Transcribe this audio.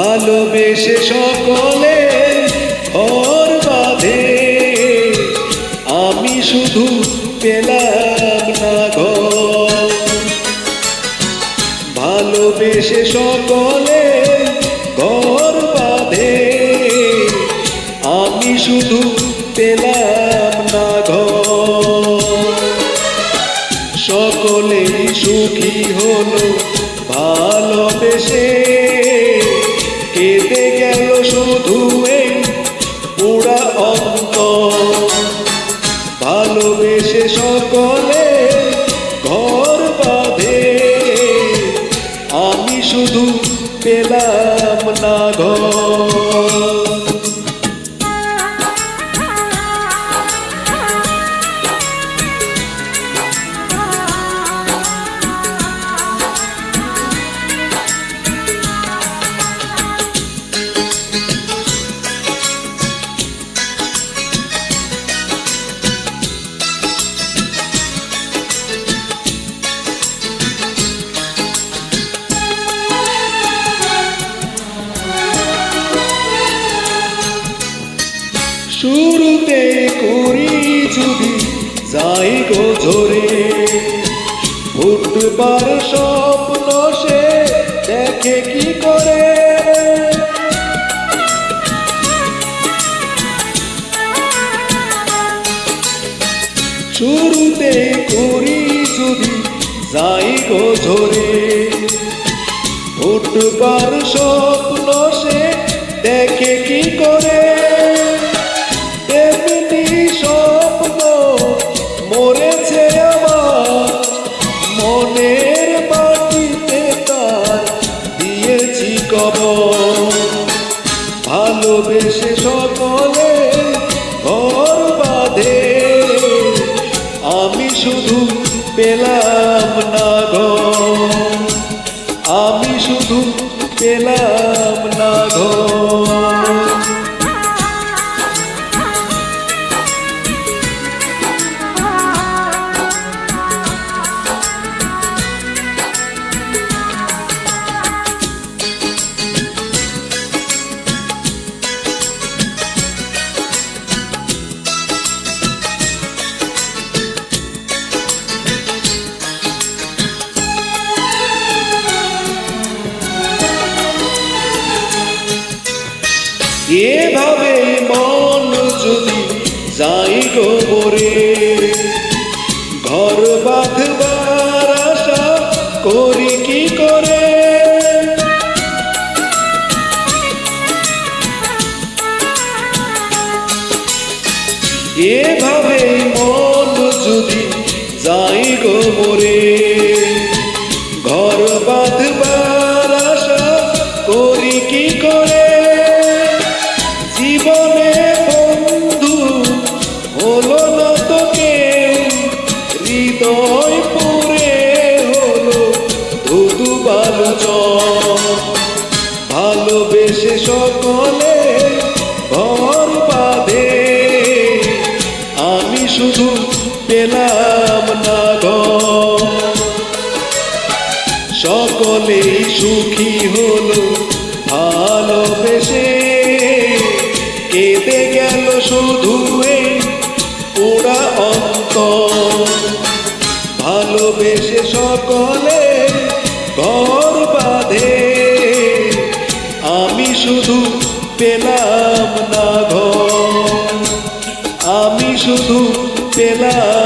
ভালোবেসে সকলে ঘর বাঁধে। আমি শুধু পেলাম না ঘর। ভালোবেসে সকলে ঘর বাঁধে। আমি শুধু পেলাম না ঘর। সকলেই সুখী হলো ভালোবেসে। পেলাম না ঘর শুরুতে করি যদি, যাই গো ধরে ফুটবার স্বপ্ন সে দেখে কি করে? শুরুতে করি যদি, যাই গো ধরে ফুটবার স্বপ্ন ভালোবেসে সকলে ঘর বাঁধে। আমি শুধু পেলাম না ঘর আমি শুধু পেলাম এভাবে মন যদি যাই গোবরে ঘর বাঁধবার আশা করি কি করে? এভাবে মন যদি যাই গোবরে ঘর সকলে ঘর বাঁধে। আমি শুধু পেলাম না ঘর সকলেই সুখী হলো, ভালোবেসে। কেঁদে গেল শুধু পোড়া অন্ত ভালোবেসে সকলে ঘর বাঁধে। শুধু পেলাম না ঘর আমি শুধু পেলাম